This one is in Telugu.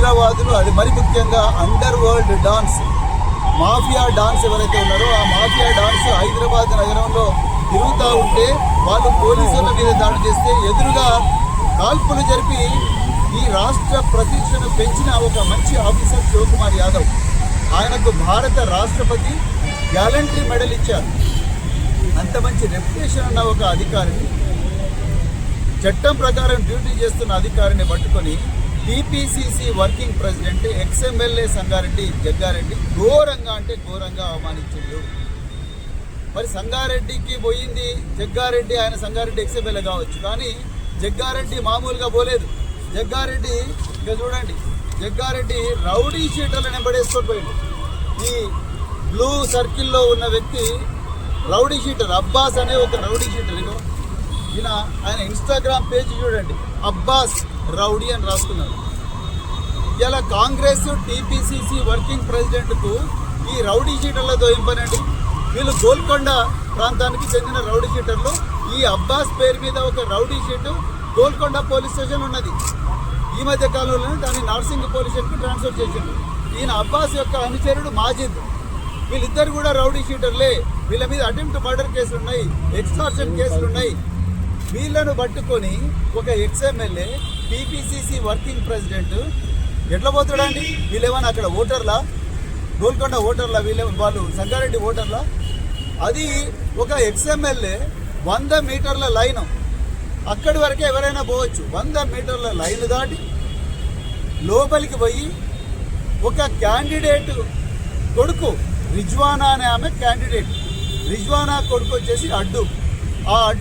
ఉగ్రవాదులు అది మరి ముఖ్యంగా underworld dons mafia dons ఎవరైతే ఉన్నారో ఆ మాఫియా డాన్స్ హైదరాబాద్ నగరంలో తిరుగుతూ ఉంటే వాళ్ళు పోలీసుల మీద దాడి చేస్తే ఎదురుగా కాల్పులు జరిపి ఈ రాష్ట్ర ప్రతిష్టను పెంచిన ఒక మంచి ఆఫీసర్ శివకుమార్ యాదవ్. ఆయనకు భారత రాష్ట్రపతి గ్యాలంటరీ మెడల్ ఇచ్చారు. అంత మంచి రెప్యుటేషన్ ఉన్న ఒక అధికారిని చట్టం ప్రకారం డ్యూటీ చేస్తున్న అధికారిని పట్టుకొని TPCC working president ex MLA Sangareddy Jaggareddy ఘోరంగా అంటే ఘోరంగా అవమానించిండు. మరి సంగారెడ్డికి పోయింది జగ్గారెడ్డి ఆయన సంగారెడ్డి ఎక్స్ఎమ్మెల్యే కావచ్చు. కానీ జగ్గారెడ్డి మామూలుగా పోలేదు. జగ్గారెడ్డి ఇంకా చూడండి జగ్గారెడ్డి రౌడీ షీటర్లు వెంబడేసుకొని పోయింది ఈ బ్లూ సర్కిల్లో ఉన్న వ్యక్తి రౌడీ షీటర్ అబ్బాస్ అనే ఒక రౌడీ షీటర్. ఈయన ఆయన ఇన్స్టాగ్రామ్ పేజ్ చూడండి అబ్బాస్. రౌడీ అని రాసుకున్నారు ఇలా కాంగ్రెస్ టీపీసీసీ వర్కింగ్ ప్రెసిడెంట్కు ఈ రౌడీ షీటర్ల దోయింపనండి. వీళ్ళు గోల్కొండ ప్రాంతానికి చెందిన రౌడీ షీటర్లు. ఈ అబ్బాస్ పేరు మీద ఒక rowdy sheet Golconda police station ఉన్నది. ఈ మధ్య కాలంలోనే దాన్ని నార్సింగ్ పోలీస్ స్టేషన్కి ట్రాన్స్ఫర్ చేసిండు. ఈయన అబ్బాస్ యొక్క అనుచరుడు మాజిద్. వీళ్ళిద్దరు కూడా రౌడీ షీటర్లే. వీళ్ళ మీద అటెంప్ట్ మర్డర్ కేసులు ఉన్నాయి ఎక్స్టార్షన్ కేసులు ఉన్నాయి వీళ్ళను పట్టుకొని ఒక ఎక్స్ఎమ్మెల్యే టీపీసీసీ వర్కింగ్ ప్రెసిడెంట్. ఎట్లా పోతాడండి? వీళ్ళేమన్నా అక్కడ ఓటర్లా? గోల్కొండ ఓటర్లా వీళ్ళే? వాళ్ళు సంగారెడ్డి ఓటర్లా? అది ఒక ఎక్స్ఎమ్ఎల్ఏ వంద మీటర్ల లైన్. అక్కడి వరకే ఎవరైనా పోవచ్చు. వంద మీటర్ల లైన్ దాటి లోపలికి పోయి ఒక క్యాండిడేట్ కొడుకు రిజ్వానా అనే ఆమె క్యాండిడేట్. రిజ్వానా కొడుకు వచ్చేసి అడ్డు. ఆ అడ్డు